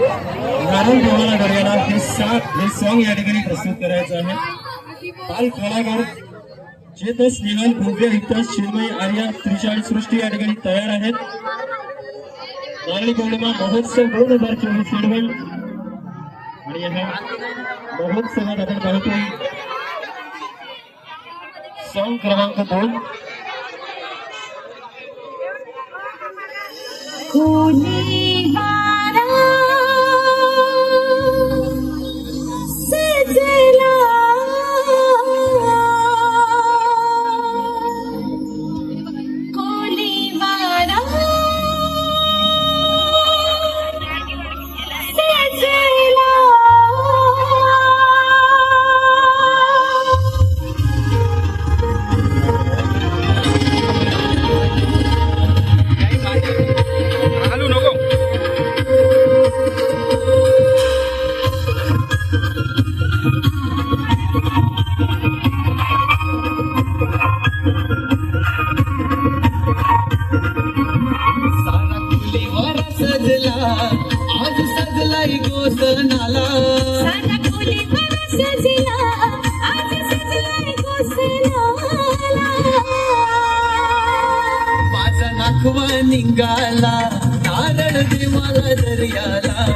नारळ देवाला डोळ्याला हे सात हे सॉंग या ठिकाणी प्रस्तुत करायचं आहे. बाल कलाकार चेतस निहाल भव्य आर्या सृष्टी या ठिकाणी तयार आहेत. नारळी पौर्णिमा महोत्सव दोन हज़ार चोवीस शेडवल आणि ह्या महोत्सवात आपण क्रमांक दोन. कोणी आज सजलाय गोसनाला माझा नाखवा निघाला नारळ देवाला दर्याला.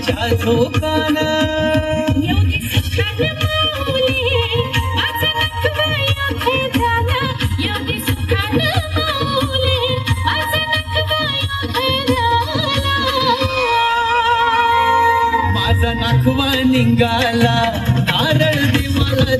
वाऱ्याच्या झोकान. माझा नखवा निघाला नारळ देवाला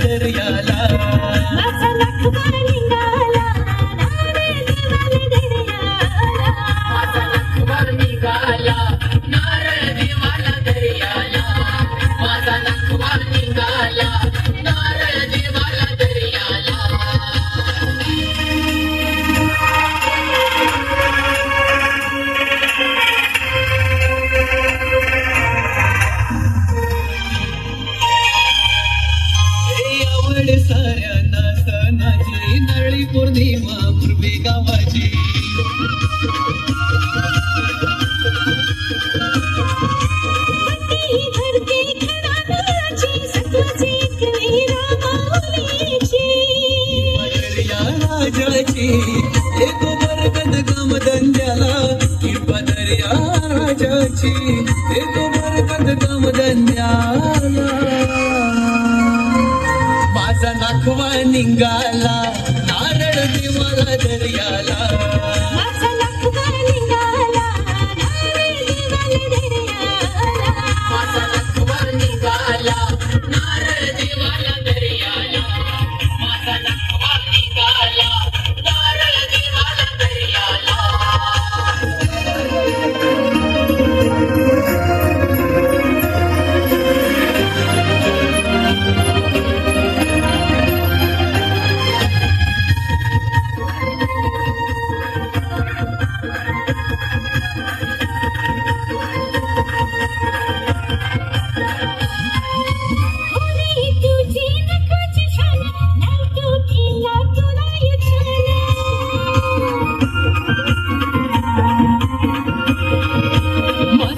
पौर्णिमा पूर्वी गावाची. राजाची एक बरकत गम धंद्याला ही पदरिया राजाची. नारळ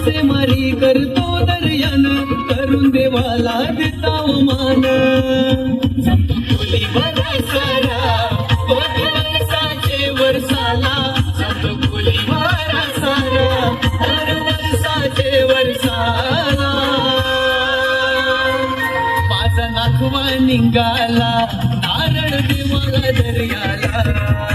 मासेमारी करतो दर्यान. करून देवाला देता मान. साचे वर्षाला सतकुली वारा सारा हर वर्षाचे माझा नाखवा निघाला नारळ देवाला दर्याला.